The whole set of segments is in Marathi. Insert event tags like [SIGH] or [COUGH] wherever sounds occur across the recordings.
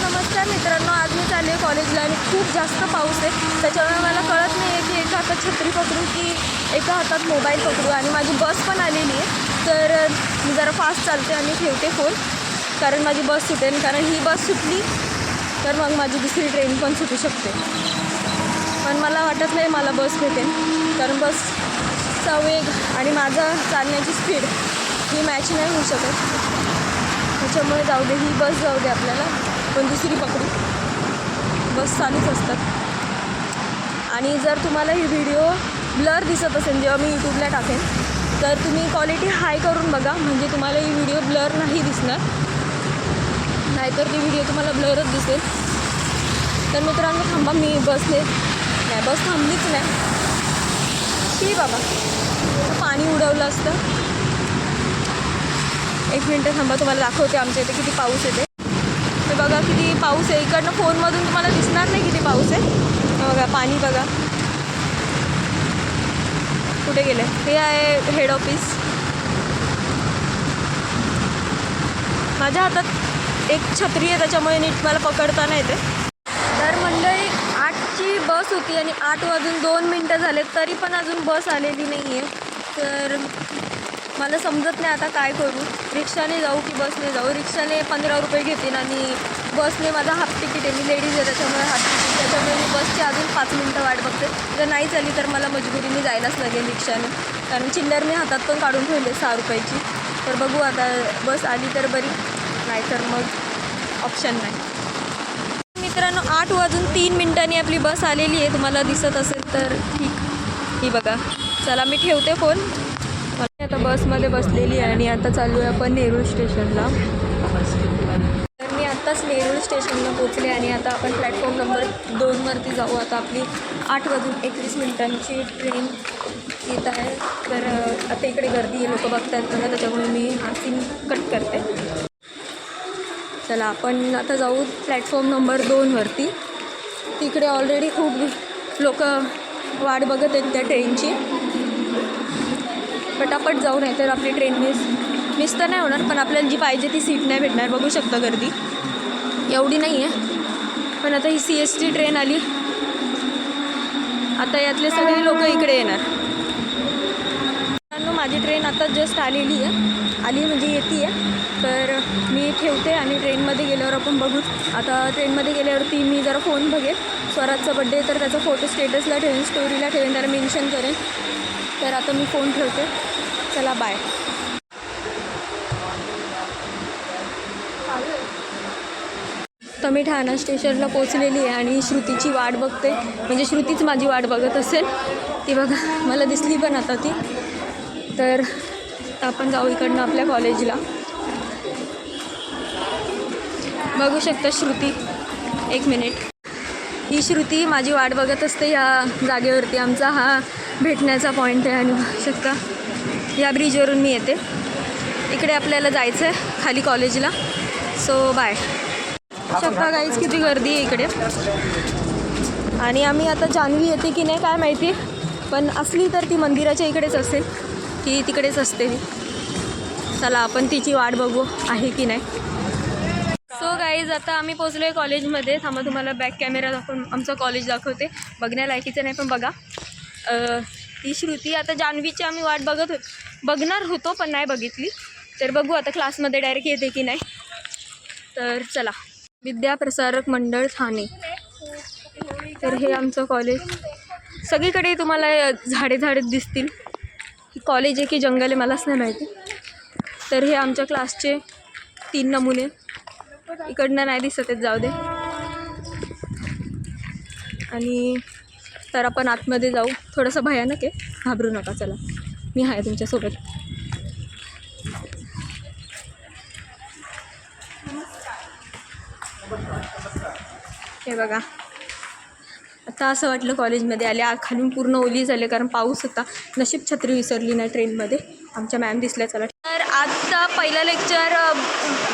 नमस्कार मित्रांनो आज मी चालले कॉलेजला आणि खूप जास्त पाऊस आहे. त्याच्यामुळे मला कळत नाही आहे की एका हातात छत्री पकडू की एका हातात मोबाईल पकडू आणि माझी बस पण आलेली आहे. तर मी जरा फास्ट चालते आणि ठेवते फोन कारण माझी बस सुटेल. कारण ही बस सुटली तर मग माझी दुसरी ट्रेन पण सुटू शकते. पण मला वाटत नाही मला बस भेटेल. कारण बसचा वेग आणि माझा चालण्याची स्पीड ही मॅच नाही होऊ शकत. त्याच्यामुळे जाऊ दे ही बस जाऊ दे आपल्याला. पण दुसरी पकडू. बस चालूच असतात. आणि जर तुम्हाला ही व्हिडिओ ब्लर दिसत असेल जेव्हा मी यूट्यूबला टाकेन तर तुम्ही क्वालिटी हाय करून बघा. म्हणजे तुम्हाला ही व्हिडिओ ब्लर नाही दिसणार. नाहीतर ती व्हिडिओ तुम्हाला ब्लरच दिसेल. तर मित्रांनो थांबा मी बसले नाही बस थांबलीच नाही. शी बाबा पाणी उडवलं असतं. एक मिनटं थांबा तुम्हाला दाखवते आमच्या इथे किती पाऊस येते ते बघा किती पाऊस आहे. इकडनं फोनमधून तुम्हाला दिसणार नाही किती पाऊस आहे. बघा पाणी बघा. कुठे गेले? हे आहे हेड ऑफिस माझ्या हातात एक छत्री आहे त्याच्यामुळे नीट मला पकडता नाही येते. तर मंडळी आठची बस होती आणि आठ वाजून दोन मिनटं झाले तरी पण अजून बस आलेली नाही आहे तर मला समजत नाही आता काय करू. रिक्षाने जाऊ की बसने जाऊ. रिक्षाने पंधरा रुपये घेतील आणि बसने माझा हाफ तिकीट आहे. मी लेडीज आहे त्याच्यामुळे हाफ तिकीट त्याच्यामुळे मी बसची अजून पाच मिनटं वाट बघते. जर नाही झाली तर मला मजबुरीने जायलाच लागेल रिक्षाने. कारण चिल्लर मी हातात पण काढून ठेवले सहा रुपयाची. तर बघू आता बस आली तर बरी. नाहीतर मग ऑप्शन नाही. मित्रांनो आठ वाजून तीन मिनिटांनी आपली बस आलेली आहे. तुम्हाला दिसत असेल तर ठीक. ही बघा. चला मी ठेवते फोन आता बसमध्ये बसलेली आहे आणि आता चालू आहे आपण नेरूळ स्टेशनला. तर मी आत्ताच नेरूळ स्टेशनला पोचले आणि आता आपण प्लॅटफॉर्म नंबर दोनवरती जाऊ. आता आपली आठ वाजून एकवीस मिनिटांची ट्रेन येत आहे. तर आता इकडे गर्दी आहे लोक बघतात मला त्याच्यामुळे मी हा सीन कट करते. चला आपण आता जाऊ प्लॅटफॉर्म नंबर दोनवरती तिकडे ऑलरेडी खूप लोक वाट बघत आहेत त्या ट्रेनची पटापट जाऊ नाही तर आपली ट्रेन मिस मिस तर नाही होणार पण आपल्याला जी पाहिजे ती सीट नाही भेटणार. बघू शकता गर्दी. एवढी नाही आहे पण आता ही सी एस टी ट्रेन आली. आता यातले सगळे लोक इकडे येणार. माझी ट्रेन आता जस्ट आलेली आहे. आली म्हणजे येते आहे तर मी ठेवते आणि ट्रेनमध्ये गेल्यावर आपण बघू. आता ट्रेनमध्ये गेल्यावरती मी जरा फोन बघेन स्वराजचा बड्डे तर त्याचा फोटो स्टेटसला ठेवेन स्टोरीला ठेवेन त्याला मेन्शन करेन. तर आता मी फोन ठेवते. चला बाय तर मी ठाणा स्टेशनला पोचलेली आहे आणि श्रुतीची वाट बघते. म्हणजे श्रुतीच माझी वाट बघत असेल. ती बघा मला दिसली पण आता ती. तर आपण जाऊ इकडनं आपल्या कॉलेजला बघू शकता श्रुती. एक मिनिट ही श्रुती माझी वाट बघत असते या जागेवरती. आमचा हा भेटण्याचा पॉईंट आहे. आणि बघू शकता या ब्रिजवरून मी येते. इकडे आपल्याला जायचं आहे खाली कॉलेजला सो बाय शकता गाईज किती गर्दी आहे इकडे. आणि आम्ही आता जान्हवी येते की नाही काय माहिती. पण असली तर ती मंदिराच्या इकडेच असेल. की तिकडेच असते ती चला आपण तिची वाट बघू आहे की नाही. सो गाईज आता आम्ही पोचलो आहे कॉलेजमध्ये थांबा तुम्हाला बॅक कॅमेरा दाखवून आमचं कॉलेज दाखवते. बघण्यालायकीचं नाही पण बघा. ती श्रुती. आता जान्हवीची आम्ही वाट बघत होत बघणार होतो पण नाही बघितली. तर बघू आता क्लासमध्ये डायरेक्ट येते की नाही. तर चला. विद्याप्रसारक मंडळ ठाणे. तर हे आमचं कॉलेज सगळीकडे तुम्हाला झाडे झाडे दिसतील. कॉलेज आहे की जंगल आहे मलाच नाही माहिती. तर हे आमच्या क्लासचे तीन नमुने. इकडनं नाही दिसत आहेत जाऊ दे. आणि तर आपण आतमध्ये जाऊ. थोडंसं भयानक आहे. घाबरू नका चला. मी आहे तुमच्यासोबत. हे बघा. आता असं वाटलं कॉलेजमध्ये आले. खालून पूर्ण ओली झाले कारण पाऊस होता. नशीब छत्री विसरली नाही ट्रेनमध्ये. आमच्या मॅम दिसल्या चला तर आजचा पहिला लेक्चर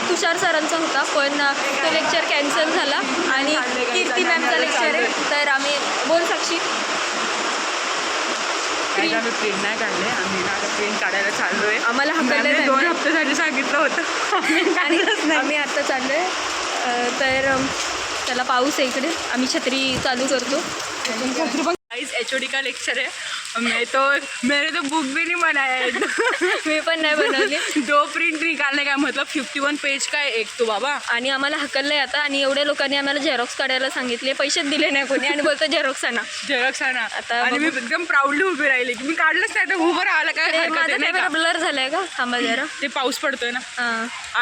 तुषार सरांचा होता पण तो लेक्चर कॅन्सल झाला आणि कीर्ती मॅमचा लेक्चर आहे. तर आम्ही बोल साक्षी. काय झालं ट्रेन नाही काढले. आम्ही आता ट्रेन काढायला चाललोय. आम्हाला हाकायला आम्ही दोन जायचंय. हप्ते झाले सांगितलं होतं. आम्ही आणि आम्ही आता चाललो आहे तर त्याला पाऊस आहे इकडे. आम्ही छत्री चालू करतो. गाइस एचओडी का लेक्चर है मैं तो मेरे तो बुक भी नहीं बनाया है. [LAUGHS] मी पण नाही बनवली. दो प्रिंट निकालने का मतलब 51 पेज का है एक तो बाबा. आणि आम्हाला हकललंय आता आणि एवढ्या लोकांनी आम्हाला झेरॉक्स काढायला सांगितले. पैसेच दिले नाही कोणी आणि बोलतो झेरॉक्स आणा. झेरॉक्स आहे ना आता आणि मी. एकदम प्राऊडली उभी राहिली की मी काढलंच नाही तर उभं राहायला काय माझा आहे, नाही कॅमेरा? ब्लर झालाय का थांबा जरा. ते पाऊस पडतोय ना.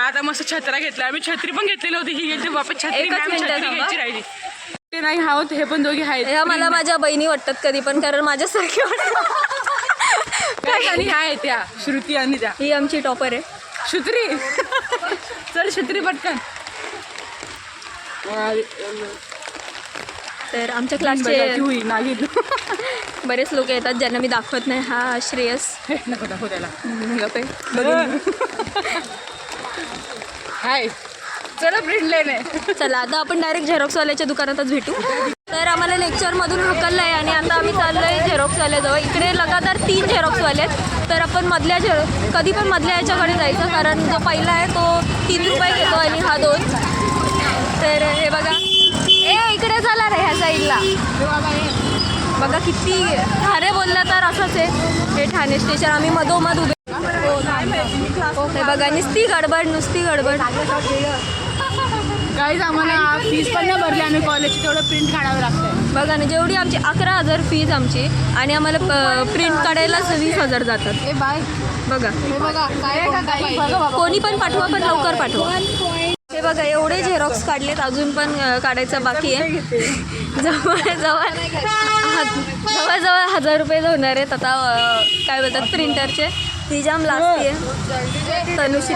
आता मस्त छत्रा घेतला. आम्ही छत्री पण घेतलेली होती. ही घेतली वापस छत्री. घ्यायची राहिली. ते नाही आहोत हे पण दोघे आहेत. ह्या मला माझ्या बहिणी वाटतात कधी पण कारण माझ्यासारखी वाटतात. काय आणि ह्या आहेत त्या. श्रुती आणि त्या. ही आमची टॉपर आहे. छत्री चल छत्री पटकन. तर आमच्या क्लासचे बरेच लोक येतात ज्यांना मी दाखवत नाही हा श्रेयस. हे, नको दाखव त्याला. [LAUGHS] हाय. चला प्रिंट चला आता आपण डायरेक्ट झेरॉक्सवाल्याच्या दुकानातच भेटू. तर आम्हाला लेक्चरमधून हकललं आहे आणि आता आम्ही चाललो आहे झेरॉक्सवाल्याजवळ इकडे लगातार तीन झेरॉक्सवाले आहेत. तर आपण मधल्या झेर कधी पण मधल्या याच्याकडे जायचं कारण जो पहिला आहे तो तीन रुपये घेतो आणि हा दोन. तर हे बघा. ए इकडे झाला रे ह्या साईडला बघा किती ठाणे बोललं तर असंच आहे. हे ठाणे स्टेशन आम्ही मधोमध उभे. हो, हे बघा नुसती गडबड नुसती गडबड. गाईज आम्हाला फीस पण नाही भरली. आम्ही कॉलेजची तेवढं प्रिंट काढावं लागतंय. बघा ना जेवढी आमची अकरा हजार फीज आमची आणि आम्हाला प्रिंट काढायला वीस हजार जातात. ए बाय. बघा. हे बघा काय कोणी पण पाठवा पण लवकर पाठवा. हे बघा एवढे झेरॉक्स काढलेत अजून पण काढायचं बाकी आहे. जवळ जवळ जवळ जवळ हजार रुपये होणार आहेत आता काय बोलतात प्रिंटरचे ती जाम लागते आहे तनुश्री.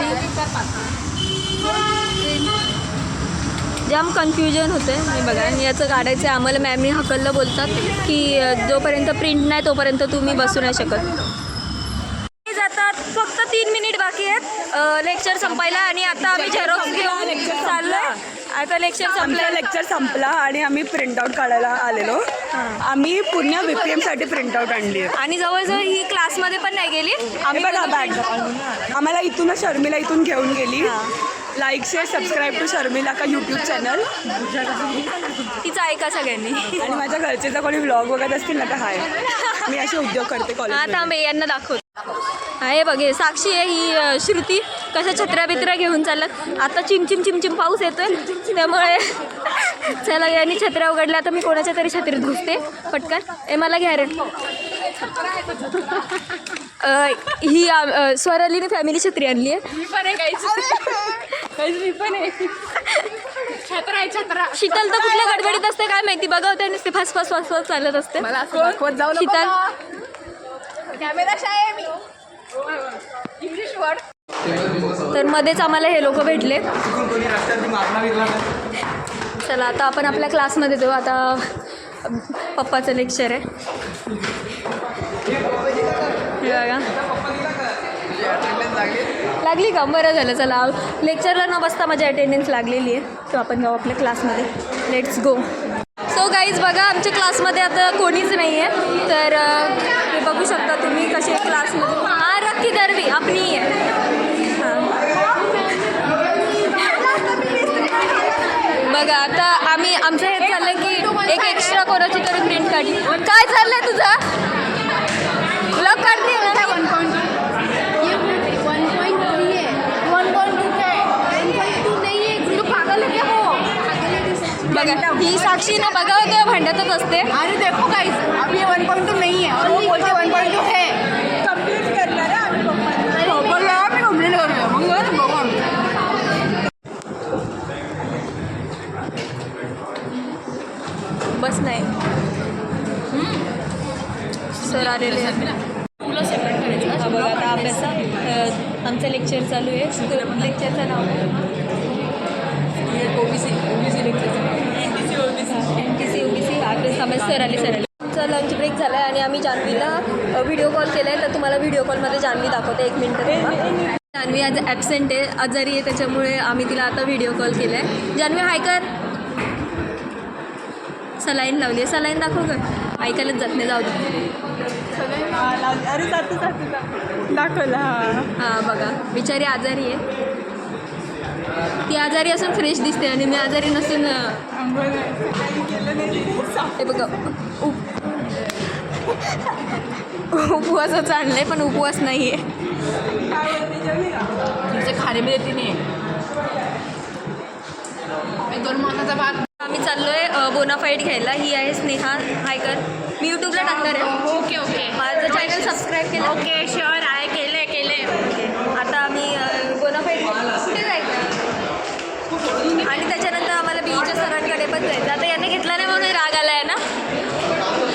जाम कन्फ्युजन होते मी बघा आणि याचं काढायचं आहे. आम्हाला मॅमनी हकललं बोलतात की जोपर्यंत प्रिंट नाही तोपर्यंत तुम्ही बसू नाही शकत. जातात. फक्त तीन मिनिट बाकी आहेत. लेक्चर संपायला आणि आता आम्ही झेरॉक्स घेऊन चाललोय. आता लेक्चर संपलं लेक्चर संपला आणि आम्ही प्रिंटआउट काढायला आलेलो. आम्ही पुण्या बी पी एमसाठी प्रिंटआउट आणली आहे. आणि जवळजवळ ही क्लासमध्ये पण नाही गेली. आम्ही आम्ही बघा बॅग आम्हाला इथूनच शर्मिला इथून घेऊन गेली. Like share subscribe to Sharmila का यूट्यूब चॅनल तिचं ऐका सगळ्यांनी. आणि माझ्या घरचे जर कोणी व्लॉग बघत असतील ना तर हाय. मी असे उद्योग करते हा कॉलेज थांबे यांना दाखव हा हे बघ हे साक्षी आहे ही अ, श्रुती. कशा छत्र्या बित्र्या घेऊन चालत आता चिमचिम चिमचिम पाऊस येतोय. त्यामुळे चला यांनी छत्र्या उघडल्या. आता मी कोणाच्या तरी छत्रीत घुसते. पटकन. ए मला घ्या रे. अ, ही आ- अ, स्वरालीने फॅमिली छत्री आणली आहे. मी पण आहे गाईज मी पण आहे. छत्रा आहे छत्रा. शीतल तर कुठल्या गडबडीत असते काय माहिती? बघा होते नुसते फास फास फास फास चालत असते. मला असं दाखवत जाऊ नको. शीतल? बा. कॅमेरा शाय आहे मी. इंग्लिश वर्ड तर मध्येच आम्हाला हे लोक भेटले चला आता आपण आपल्या क्लासमध्ये जाऊ. आता पप्पाचं लेक्चर आहे. हे बघा लागली का? बरं झालं चला. लेक्चरला न बसता माझी अटेंडन्स लागलेली आहे. तो आपण जाऊ आपल्या क्लासमध्ये लेट्स गो सो गाईज बघा आमच्या क्लासमध्ये आता कोणीच नाही आहे तर हे बघू शकता तुम्ही कसे क्लासमध्ये हा रक्की दरवी आपली आहे. बघा आता आम्ही आमचं हे झालं की एक एक्स्ट्रा कोणाची तरी प्रिंट काढली. काय चाललंय तुझं ब्लॉग काढते ना वन पॉइंट थ्री है वन पॉइंट टू है वन पॉइंट टू नहीं है तुम पागल है क्या हो बघा. ही साक्षी ना बघा तेव्हा भांडतच असते. अरे देखो गाइस अभी ये वन पॉइंट टू नहीं है. और वो बोलते वन पॉइंट टू है. आहे आम्ही बस नाही. सर आलेले हा बघा आता अभ्यास अ, आमचं लेक्चर चालू आहे. लेक्चरचं नाव ओबीसी ओबीसी लेक्चरचं एन टी सी ओबीसी अभ्यास अभ्यास सर आले सर आले आमचा लंच ब्रेक झाला आहे आणि आम्ही जान्हवीला व्हिडिओ कॉल केला आहे तर तुम्हाला व्हिडिओ कॉलमध्ये जान्हवी दाखवते. एक मिनटं जान्हवी आज ॲबसेंट आहे. आजारी आहे त्याच्यामुळे आम्ही तिला आता व्हिडिओ कॉल केला आहे जान्हवी हाय कर. सलाईन लावली आहे. सलाईन दाखव कर ऐकायलाच जात नाही जाऊ दे. हा, अरे जातो जातो जातो. दाखवला हा. हां बघा. बिचारी आजारी आहे. ती आजारी असून फ्रेश दिसते आणि मी आजारी नसून हे बघा. उप उपवासाचं आणलंय पण उपवास नाही आहे तुमचे खाणे मी देते नाही मी दोन मासाचा भात आम्ही चाललोय बोनाफाईड घ्यायला. ही आहे स्नेहा हायकर. मी यूट्यूबला टाकणार आहे. Okay okay. माझं चॅनल सबस्क्राईब केलं. ओके शुअर आहे. केले केले आता आम्ही बोनाफाईड कुठे जायचं? आणि त्याच्यानंतर आम्हाला बीईच्या सरांकडे पण जायचं. आता याने घेतला नाही म्हणून राग आलाय ना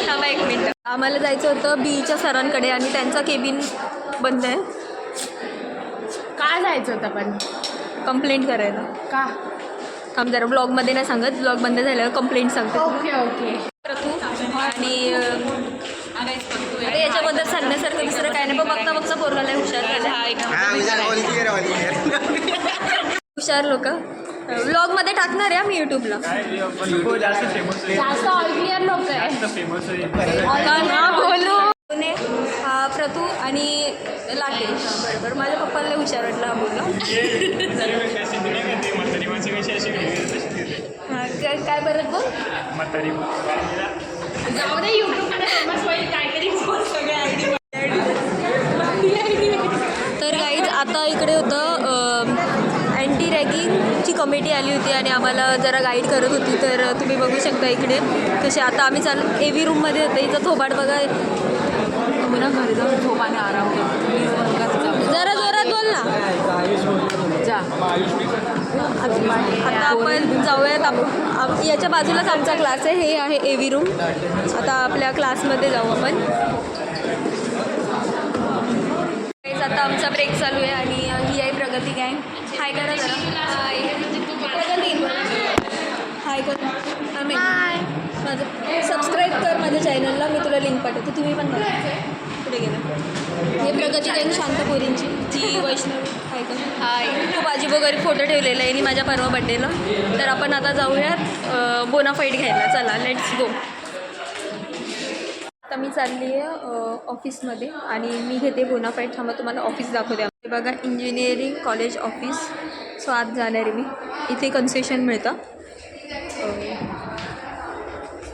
थांबा एक मिनटं आम्हाला जायचं होतं बीईच्या सरांकडे आणि त्यांचा केबिन बंद आहे. काय जायचं होतं पण? कंप्लेंट करायला. का? थांब जरा ब्लॉगमध्ये नाही सांगत ब्लॉग बंद झाल्यावर कंप्लेंट सांगतो ओके ओके. आणि अं, अरे याच्याबद्दल सांगण्यासारखं दुसरं काय नाही. पण बघता बघता पोरगाला हुशार झाला. हुशार लोक. ब्लॉगमध्ये टाकणार आहे मी यूट्यूबला जास्त लोक आहे. हा बोलू. हा प्रतू आणि लाटे बरोबर माझ्या पप्पाला हुशार वाटला हा बोलला हा, काय परत बोल? जाऊ दे युट्यूबमध्ये फेमस होईल काहीतरी बोल सगळे आयडी तर गाईज आता इकडे होतं कमिटी आली होती आणि आम्हाला जरा गाईड करत होती तर तुम्ही बघू शकता इकडे. कसे आता आम्ही चाल ए व्ही रूममध्ये होते इथं थोबाड बघा. घरी जाऊन झोपाने आराम जरा जोरात बोल ना. जा. आता आपण जाऊयात. आप- याच्या बाजूलाच आमचा क्लास आहे. हे आहे ए व्ही रूम आता आपल्या क्लासमध्ये जाऊ आपण. आता आमचा ब्रेक चालू आहे आणि ही आहे प्रगती गँग हाय करा जरा. हाय कर आम्ही माझं सबस्क्राईब कर माझ्या चॅनलला मी तुला लिंक पाठवते. तुम्ही पण करा पुढे गेलं. हे प्रगती गँग शांत पोरींची. जी वैष्णवी. हाय कर हाय खूप आजी वगैरे फोटो ठेवलेला आहे आणि माझ्या परवा बड्डेला तर आपण आता जाऊयात बोनाफाईड घ्यायला. चला लेट्स गो आता मी चालली आहे ऑफिसमध्ये आणि मी घेते बोनाफाईड थांबा तुम्हाला ऑफिस दाखवते. बघा इंजिनिअरिंग कॉलेज ऑफिस सो आज जाणार आहे मी. इथे कन्सेशन मिळतं.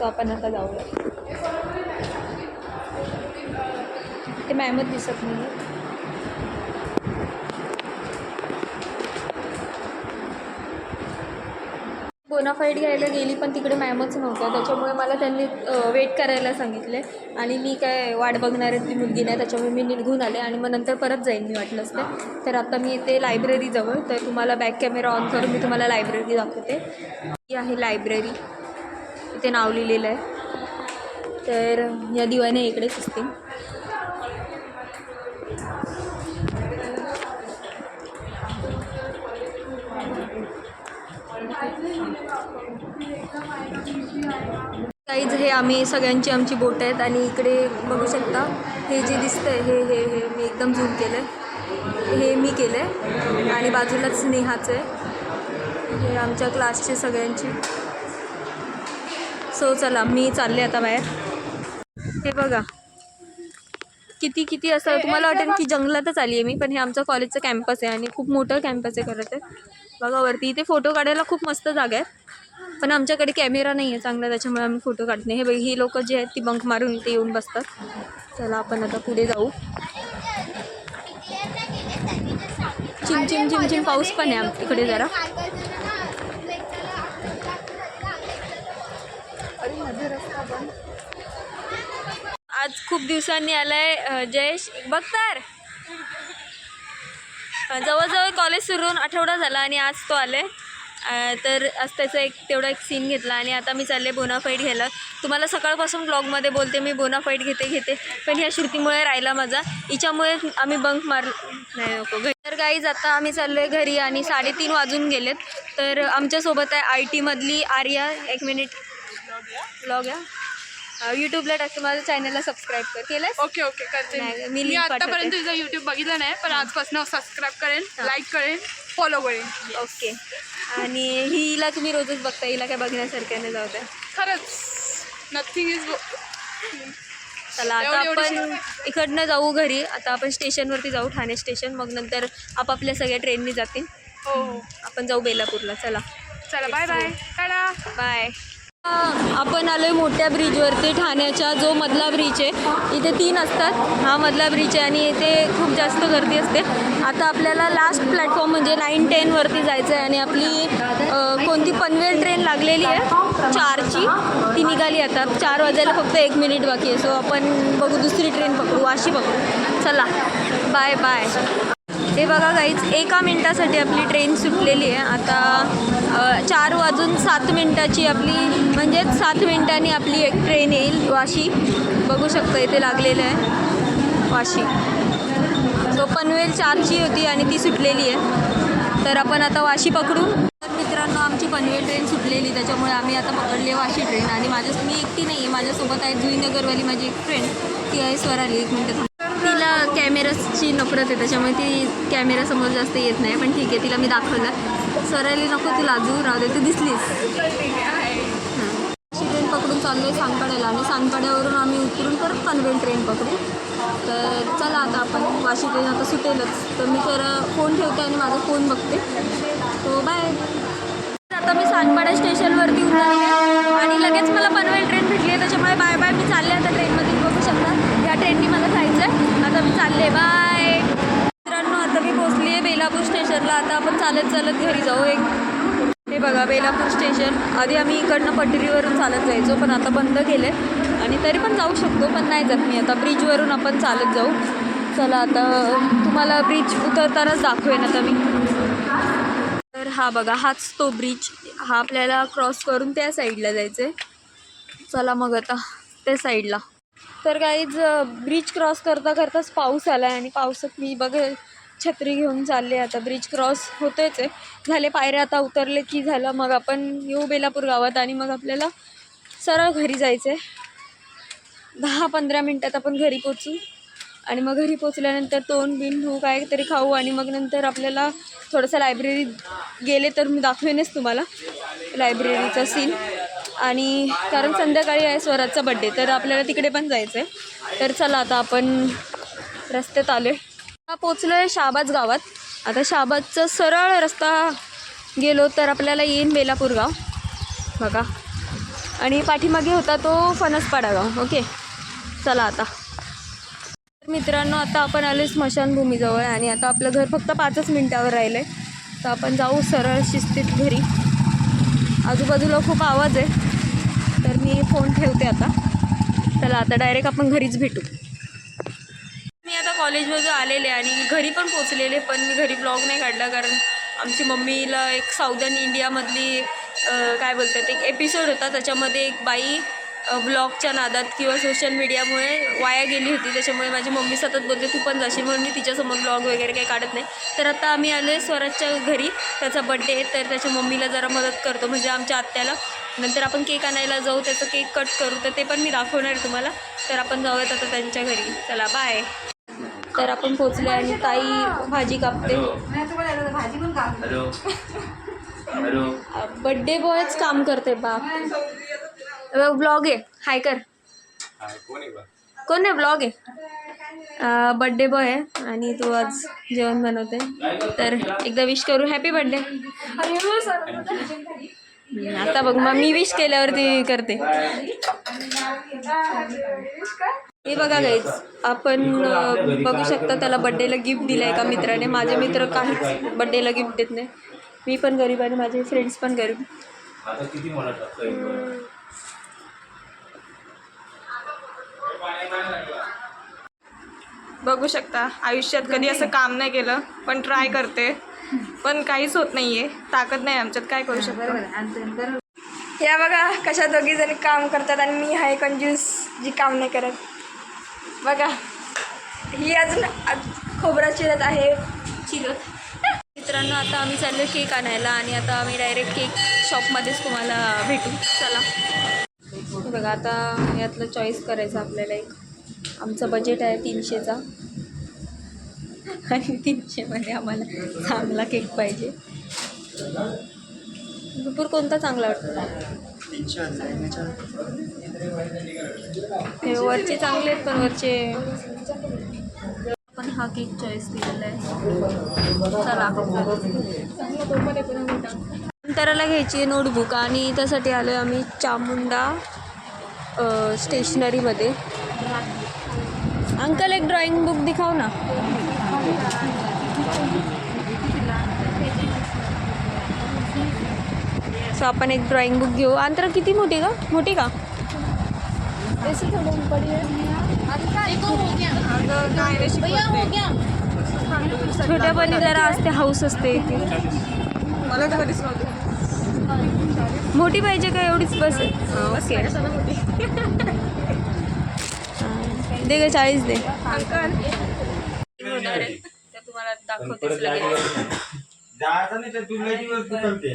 सो आपण आता जाऊया. ते मॅमच दिसत नाही बोनाफाईड घ्यायला गेली पण तिकडे मॅमच नव्हत्या. त्याच्यामुळे मला त्यांनी वेट करायला सांगितले. आणि मी काय वाट बघणार आहे ती मुलगी नाही त्याच्यामुळे मी निघून आले आणि मग नंतर परत जाईन मी वाटलं असते. तर आता मी इथे लायब्ररीजवळ तर तुम्हाला बॅक कॅमेरा ऑन करून मी तुम्हाला लायब्ररी दाखवते. ही आहे लायब्ररी तिथे नाव लिहिलेलं आहे. तर या दिवाने इकडेच असतील काहीच हे आम्ही सगळ्यांची आमची बोट आहेत आणि इकडे बघू शकता हे जे दिसतंय हे हे हे मी एकदम झूम केलं आहे हे मी केलं आहे आणि बाजूलाच स्नेहाचं आहे. हे आमच्या क्लासचे सगळ्यांची. सो चला मी चालले आता बाहेर. हे बघा. किती किती असं तुम्हाला वाटेल की जंगलातच आली आहे मी पण हे आमचं कॉलेजचं कॅम्पस आहे आणि खूप मोठं कॅम्पस आहे खरं तर. बघा वरती इथे फोटो काढायला खूप मस्त जागा आहे. पण आमच्याकडे कॅमेरा नाही आहे चांगला त्याच्यामुळे आम्ही फोटो काढत नाही हे बघ ही लोक जी आहेत ती बंक मारून इथे येऊन बसतात. चला आपण आता पुढे जाऊ. चिम चिम चिम चिम पाऊस पण आहे आम- इकडे जरा. आज खूप दिवसांनी आलाय जयेश. बघतार जवळजवळ कॉलेज सुरू होऊन आठवडा झाला आणि आज तो आलाय. तर आज त्याचा एक तेवढा एक सीन घेतला आणि आता मी चालले बोनाफाईट घ्यायला. तुम्हाला सकाळपासून ब्लॉगमध्ये बोलते मी बोनाफाईट घेते घेते. पण ह्या श्रुतीमुळे राहिला माझा. हिच्यामुळे आम्ही बंक मार नाही नको. घरी तर गाईज आता आम्ही चाललो आहे घरी आणि साडेतीन वाजून गेलेत. तर आमच्यासोबत आहे आय टीमधली आर्या. एक मिनिट ब्लॉग या? यूट्यूबला टाकते. माझ्या चॅनलला सबस्क्राईब कर. केलंस? ओके ओके करते नाही, मी मी link आतापर्यंत पाठवते. तुझं युट्यूब बघितलं नाही पण आजपासून सबस्क्राईब करेन लाईक करेन फॉलो करेन. ओके आणि हिला तुम्ही रोजच बघता हिला काय बघण्यासारख्या नाही जाऊ द्या. खरंच. नथिंग इज चला आता एवढी- एवढी. आपण इकडनं जाऊ घरी. आता आपण स्टेशनवरती जाऊ ठाणे स्टेशन. मग नंतर आपापल्या सगळ्या ट्रेननी जातील. हो हो. आपण जाऊ बेलापूरला. चला. चला बाय बाय बाय आपण आलोय मोठ्या ब्रिजवरती ठाण्याच्या जो मधला ब्रिज आहे. इथे तीन असतात. हा मधला ब्रिज आहे आणि इथे खूप जास्त गर्दी असते. आता आपल्याला लास्ट प्लॅटफॉर्म म्हणजे नाईन टेनवरती जायचं आहे आणि आपली कोणती पनवेल ट्रेन लागलेली आहे? चारची. ती निघाली आता. चार वाजायला फक्त एक मिनिट बाकी आहे. सो आपण बघू दुसरी ट्रेन पकडू. अशी पकडू चला. बाय बाय हे बघा काहीच एका मिनटासाठी आपली ट्रेन सुटलेली आहे. आता चार वाजून सात मिनटाची आपली म्हणजेच सात मिनटांनी आपली एक ट्रेन येईल वाशी. बघू शकता इथे लागलेलं आहे वाशी. सो पनवेल चारची होती आणि ती सुटलेली आहे. तर आपण आता वाशी पकडू. तर मित्रांनो आमची पनवेल ट्रेन सुटलेली त्याच्यामुळे आम्ही आता पकडली वाशी ट्रेन आणि माझ्या मी एकटी नाही आहे माझ्यासोबत आहे जुईनगरवाली माझी एक फ्रेंड ती आहे स्वराली. एक मिनटं तिला कॅमेराची नफरत आहे त्याच्यामुळे ती कॅमेरासमोर जास्त येत नाही. पण ठीक आहे तिला मी दाखवलं. सरायली नको तू लाजू राहू दे तू दिसलीस ट्रेन पकडून चाललो आहे सानपाड्याला आणि सांगपाड्यावरून आम्ही उतरून परत पनवेल ट्रेन पकडू. तर चला आता आपण वाशी ट्रेन आता सुटेलच. तर मी तर फोन ठेवते आणि माझा फोन बघते. तो बाय. आता मी सानपाडा स्टेशनवरती उतरले आणि लगेच मला पनवेल ट्रेन भेटली आहे त्याच्यामुळे बाय बाय मी चालले आता ट्रेनमध्ये बघू शकता या ट्रेननी मला जायचं आहे आता मी चालले बाय मित्रांनो आता मी पोचली आहे बेलापूर स्टेशनला. आता आपण चालत चालत घरी जाऊ एक. हे बघा बेलापूर स्टेशन. आधी आम्ही इकडनं पटरीवरून चालत जायचो पण आता बंद केले आणि तरी पण जाऊ शकतो पण नाही जात मी आता. ब्रिजवरून आपण चालत जाऊ. चला आता तुम्हाला ब्रिज उतरतानाच दाखवेन आता मी. तर हा बघा हाच तो ब्रिज. हा आपल्याला क्रॉस करून त्या साईडला जायचं आहे चला मग आता त्या साईडला. तर काहीच ब्रिज क्रॉस करता करताच पाऊस आला आहे आणि पावसात मी बघ छत्री घेऊन चालले आता. ब्रिज क्रॉस होतेच आहे. झाले पायऱ्या आता उतरले की झालं मग आपण येऊ बेलापूर गावात आणि मग आपल्याला सरळ घरी जायचं आहे दहा पंधरा मिनटात आपण घरी पोचू आणि मग घरी पोचल्यानंतर तोंड बिन काय तरी खाऊ आणि मग नंतर आपल्याला थोडंसं लायब्ररी गेले तर मी दाखवेनच तुम्हाला लायब्ररीचा सीन आणि कारण संध्याकाळी आहे स्वराजचा बड्डे तर आपल्याला तिकडे पण जायचं आहे तर चला आता आपण रस्त्यात आलो आहे पोचलो आहे शाबाज गावात. आता शाबाजचा सरळ रस्ता गेलो तर आपल्याला येईन बेलापूर गाव. बघा. आणि पाठीमागे होता तो फणसपाडा गाव. ओके. चला आता. मित्रांनो आता आपण आलो स्मशानभूमीजवळ आणि आता आपलं घर फक्त पाचच मिनटावर राहिलं आहे तर आपण जाऊ सरळ शिस्तीत घरी. आजूबाजूला खूप आवाज आहे तर मी फोन ठेवते आता. चला आता डायरेक्ट आपण घरीच भेटू. मी आता कॉलेजमधून आलेले आणि घरी पण पोचलेले पण मी घरी ब्लॉग नाही काढला कारण आमची मम्मीला एक साऊदर्न इंडियामधली काय बोलतात एक एपिसोड होता. त्याच्यामध्ये एक बाई ब्लॉगच्या नादात किंवा सोशल मीडियामुळे वाया गेली होती. त्याच्यामुळे माझी मम्मी सतत बोलते तू पण जाशील. म्हणून मी तिच्यासमोर ब्लॉग वगैरे काही काढत नाही. तर आता आम्ही आलो आहे स्वराजच्या घरी. त्याचा बड्डे आहे तर त्याच्या मम्मीला जरा मदत करतो म्हणजे आमच्या आत्याला. नंतर आपण केक आणायला जाऊ त्याचं केक कट करू तर ते पण मी दाखवणार आहे तुम्हाला. तर आपण जाऊयात आता त्यांच्या घरी. चला बाय तर आपण पोचले आणि ताई भाजी कापते. हॅलो हॅलो बड्डे बॉयच काम करते बाप. ब्लॉग आहे. हाय कर. कोण आहे बा? कोण आहे ब्लॉग आहे? बड्डे बॉय आहे आणि तो आज जेवण बनवते. तर एकदा विश करू. हॅपी बड्डे आता बघ मग मी विश केल्यावरती करते. हे बघा गाईज आपण बघू शकता त्याला बड्डेला गिफ्ट दिलं आहे का मित्राने. माझे मित्र काहीच बड्डेला गिफ्ट देत नाही. मी पण गरीब आणि माझे फ्रेंड्स पण गरीब आता किती मला टाकतोय बघू शकता. आयुष्यात कधी असं काम नाही केलं पण ट्राय करते. पण काहीच होत नाहीये. ताकद नाही आमच्यात. काय करू शकतो? या बघा कशा दोघी जणी काम करतात आणि मी हाय कंजूस जी काम नाही करत. बघा ही अजून आज खोबरा चिरत आहे. चिरत. मित्रांनो आता आम्ही चाललो केक आणायला आणि आता आम्ही डायरेक्ट केक शॉपमध्येच तुम्हाला भेटू. चला. बघा आता यातलं चॉईस करायचं आपल्याला एक. आमचं बजेट आहे तीनशेचा. आणि तीनशेमध्ये आम्हाला चांगला केक पाहिजे. भरपूर कोणता चांगला वाटतो? हे वरचे चांगले आहेत पण वरचे पण हा केक चॉईस केलेला आहे. चला अंतराला घ्यायची आहे नोटबुक आणि त्यासाठी आलो आहे आम्ही चामुंडा. स्टेशनरीमध्ये अंकल एक ड्रॉइंग बुक दिखाव ना. सो आपण एक ड्रॉइंग बुक घेऊ. अंतरा किती मोठी का मोठी का. छोट्या पण जरा असते हाऊस असते ती मला मोठी पाहिजे का एवढीच? बस. ओके. [LAUGHS] दे ग चाळीस दे. अंकल. तुम्हाला दाखवतेच दुखलते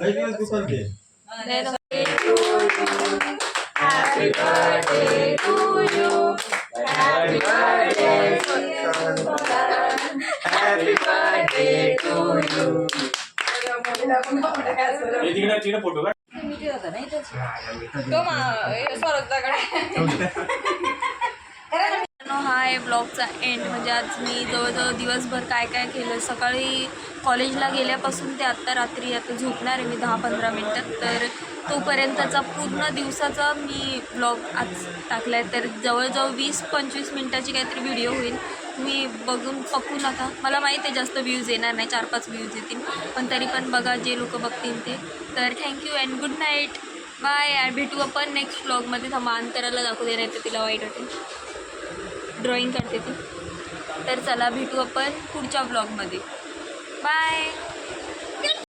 लई दिवस दुखलते नाही ना. तिकडे तिकडे फोटो का हा आहे ब्लॉगचा एंड म्हणजे आज मी जवळजवळ दिवसभर काय काय केलं? सकाळी कॉलेजला गेल्यापासून ते आत्ता रात्री आता झोपणार आहे मी दहा पंधरा मिनटात तर तोपर्यंतचा पूर्ण दिवसाचा मी ब्लॉग आज टाकला आहे तर जवळजवळ वीस पंचवीस मिनटाची काहीतरी व्हिडिओ होईल. तुम्ही बघून पकू नका मला माहीत आहे जास्त व्ह्यूज येणार नाही चार पाच व्ह्यूज येतील. पण तरी पण बघा जे लोक बघतील ते. तर thank you and good night bye भेटू आपण नेक्स्ट ब्लॉगमध्ये थांबा अंतराला दाखवू दे नाही तर तिला वाईट वाटेल ड्रॉईंग करते ती. तर चला भेटू आपण पुढच्या ब्लॉगमध्ये बाय